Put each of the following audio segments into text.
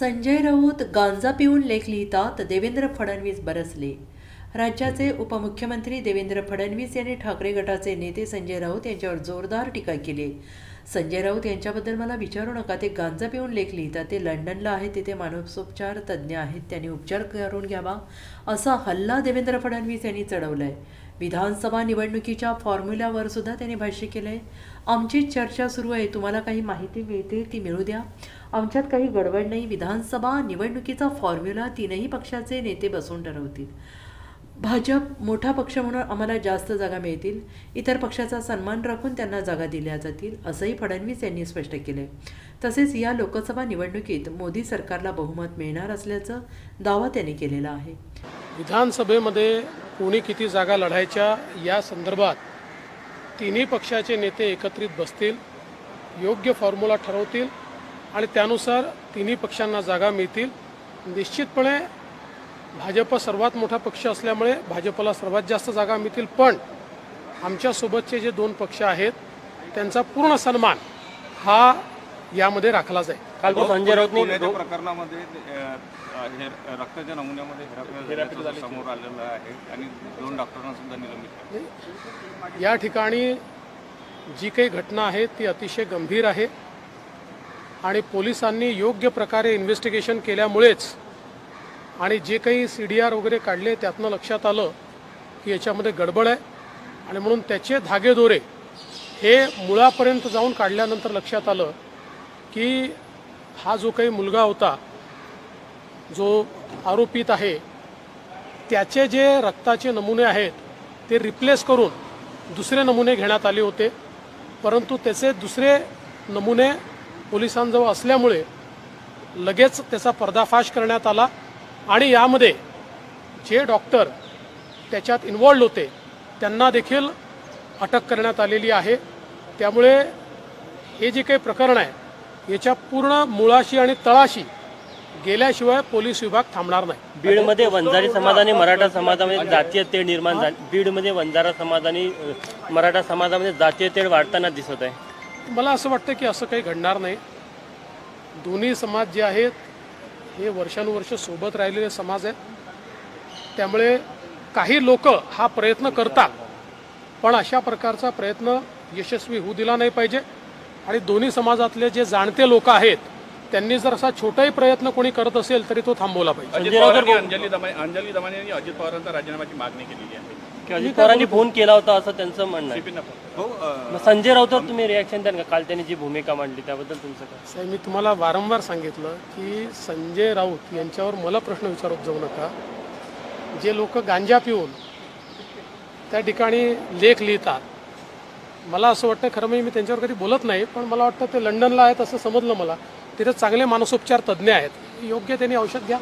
संजय राऊत गांजा पिऊन लेख लिहितात देवेंद्र फडणवीस बरसले. राज्याचे उपमुख्यमंत्री देवेंद्र फडणवीस यांनी ठाकरे गटाचे नेते संजय राऊत यांच्यावर जोरदार टीका केली. संजय राऊत यांच्याबद्दल मला विचारू नका ते गांजा पिऊन लेख लिहितात ते लंडनला आहेत तिथे मानसोपचार तज्ज्ञ आहेत त्यांनी उपचार करून घ्यावा असा हल्ला देवेंद्र फडणवीस यांनी चढवलाय. विधानसभा निवडणुकीच्या फॉर्म्युल्यावर सुद्धा त्यांनी भाष्य केलंय. आमची चर्चा सुरू आहे. तुम्हाला काही माहिती मिळते ती मिळू द्या. आमच्यात काही गडबड नाही. विधानसभा निवडणुकीचा फॉर्म्युला तीनही पक्षाचे नेते बसून ठरवतील. भाजप मोठा पक्ष म्हणून आम्हाला जास्त जागा मिळतील. इतर पक्षाचा सन्मान राखून त्यांना जागा दिल्या जातील असंही फडणवीस यांनी स्पष्ट केलंय. तसेच या लोकसभा निवडणुकीत मोदी सरकारला बहुमत मिळणार असल्याचं दावा त्यांनी केलेला आहे. विधानसभेमध्ये कोणी किती जागा लढायच्या या संदर्भात तिन्ही पक्षाचे नेते एकत्रित बसतील योग्य फॉर्म्युला ठरवतील आणि त्यानुसार तिन्ही पक्षांना जागा मिळतील. निश्चितपणे भाजप सर्वात मोठा पक्ष असल्यामुळे भाजपला सर्वात जास्त जागा मिळतील पण आमच्यासोबतचे जे दोन पक्ष आहेत त्यांचा पूर्ण सन्मान हा यामध्ये राखला जाईल. काल तो संजय राऊतनी प्रकरणामध्ये रक्ताच्या नमुन्यामध्ये हेराफेरी झाल्याचं समोर आलेलं आहे आणि दोन डॉक्टरांना सुद्धा निलंबित. या ठिकाणी जी काही घटना आहे ती अतिशय गंभीर आहे आणि पोलिसांनी योग्य प्रकारे इन्व्हेस्टिगेशन केल्यामुळेच आणि जे काही सी डी आर वगैरे काढले त्यातनं लक्षात आलं की याच्यामध्ये गडबड आहे आणि म्हणून त्याचे धागेदोरे हे मुळापर्यंत जाऊन काढल्यानंतर लक्षात आलं की हा जो काही मुलगा होता जो आरोपित आहे त्याचे जे रक्ताचे नमुने आहेत ते रिप्लेस करून दुसरे नमुने घेण्यात आले होते. परंतु त्याचे दुसरे नमुने पोलिसांजवळ असल्यामुळे लगेच त्याचा पर्दाफाश करण्यात आला आणि यामध्ये जे डॉक्टर त्याच्यात इन्वॉल्ड होते त्यांना देखील अटक करण्यात आलेली आहे. त्यामुळे हे जे काही प्रकरण आहे याच्या पूर्ण मुळाशी आणि तळाशी गेल्याशिवाय पोलीस विभाग थांबणार नाही. बीडमध्ये वंजारी समाज आणि मराठा समाजामध्ये जातीय तेढ निर्माण झाली. बीडमध्ये वंजारा समाज आणि मराठा समाजामध्ये जातीय तेढ वाढताना दिसत आहे. मला असं वाटतं की असं काही घडणार नाही. दोन्ही समाज जे आहेत हे वर्षानुवर्ष सोबत राहिलेले समाज आहेत. त्यामुळे काही लोक हा प्रयत्न करतात पण अशा प्रकारचा प्रयत्न यशस्वी होऊ दिला नाही पाहिजे. आणि दोन्ही समाजातले जे जाणते लोक आहेत त्यांनी जर असा छोटाही प्रयत्न कोणी करत असेल तरी तो थांबवला पाहिजे. अजित संजय राऊत पवारांनी अंजली दमानी अंजली दमानी यांनी अजित पवारांचा राजीनाम्याची मागणी केलेली आहे. की अजित पवारांनी फोन केला होता असं त्यांचं म्हणणं आहे. हो संजय राऊतवर तुम्ही रिॲक्शन द्याल का? काल त्यांनी जी भूमिका मांडली त्याबद्दल तुमचं काय? साहेब मी तुम्हाला वारंवार सांगितलं की संजय राऊत यांच्यावर मला प्रश्न विचारत जाऊ नका. जे लोक गांजा पिऊन त्या ठिकाणी लेख लिहितात मला असं वाटतं खरं म्हणजे मी त्यांच्यावर कधी बोलत नाही पण मला वाटतं ते लंडनला आहेत असं समजलं मला. तिथे चांगले मानसोपचार तज्ज्ञ आहेत. योग्य त्यांनी औषध घ्या.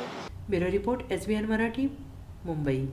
Bureau report S B N Marathi Mumbai.